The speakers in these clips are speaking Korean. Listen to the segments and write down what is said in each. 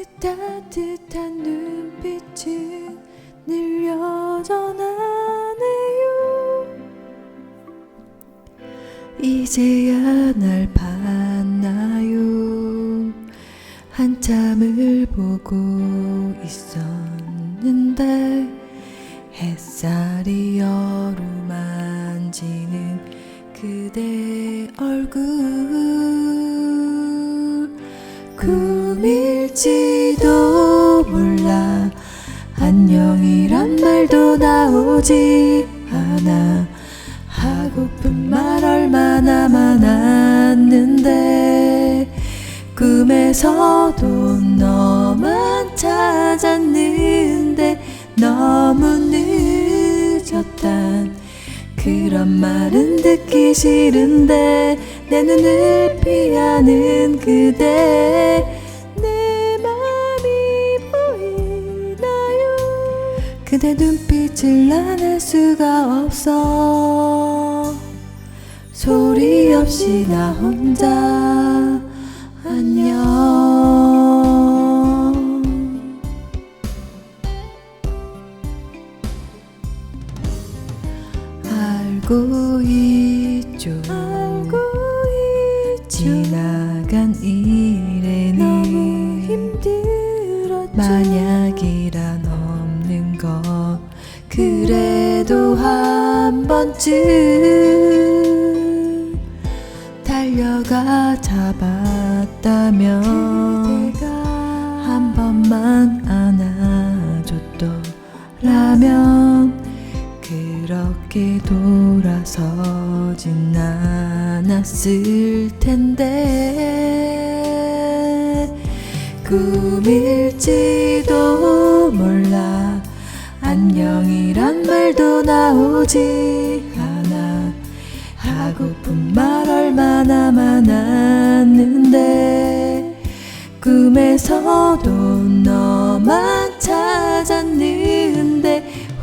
그 따뜻한 눈빛은 늘 여전하네요. 이제야 날 봤나요? 한참을 보고 있었는데 햇살이 어루만지는 그대 얼굴 꿈일지도 몰라. 안녕이란 말도 나오지 않아. 하고픈 말 얼마나 많았는데. 꿈에서도 너만 찾았는데. 너무 늦었단 그런 말은 듣기 싫은데. 내 눈을 피하는 그대 그대 눈빛을 나눌 수가 없어. 소리 없이 나 혼자 안녕. 알고 있죠. 알고 있죠 그래도 한 번쯤 달려가 잡았다면 한 번만 안아줬더라면 그렇게 돌아서진 않았을 텐데 꿈일지도 몰라 안녕이란 말도 나오지 않아. 하고픈 말 얼마나 많았는데. 꿈에서도 너만 찾았는데.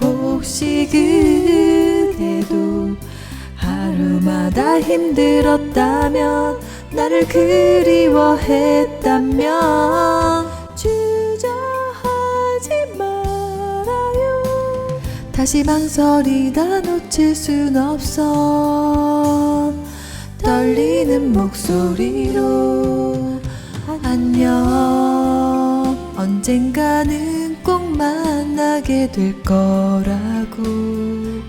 혹시 그대도 하루마다 힘들었다면 나를 그리워했다면 다시 망설이다 놓칠 순 없어. 떨리는 목소리로 안녕. 언젠가는 꼭 만나게 될 거라고.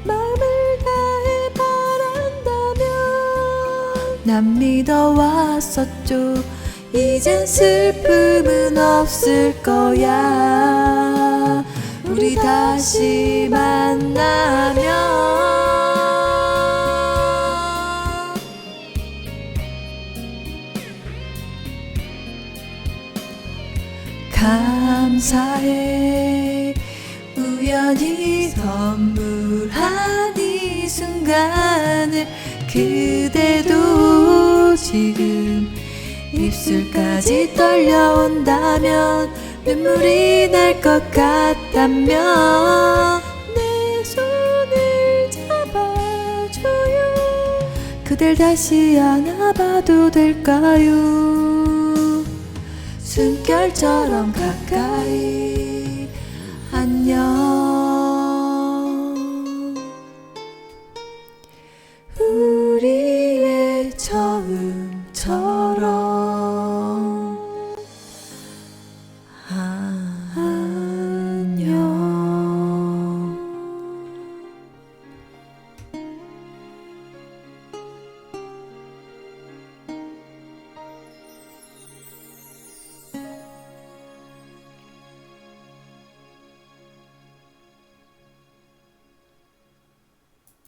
마음을 다해 바란다면 난 믿어왔었죠. 이젠 슬픔은 없을 거야 우리 다시 만나면 감사해. 우연히 선물한 이 순간을 그대도 지금 입술까지 떨려온다면 눈물이 날 것 같다면 내 손을 잡아줘요. 그댈 다시 안아봐도 될까요? 숨결처럼 가까이. 안녕. 우리의 처음처럼.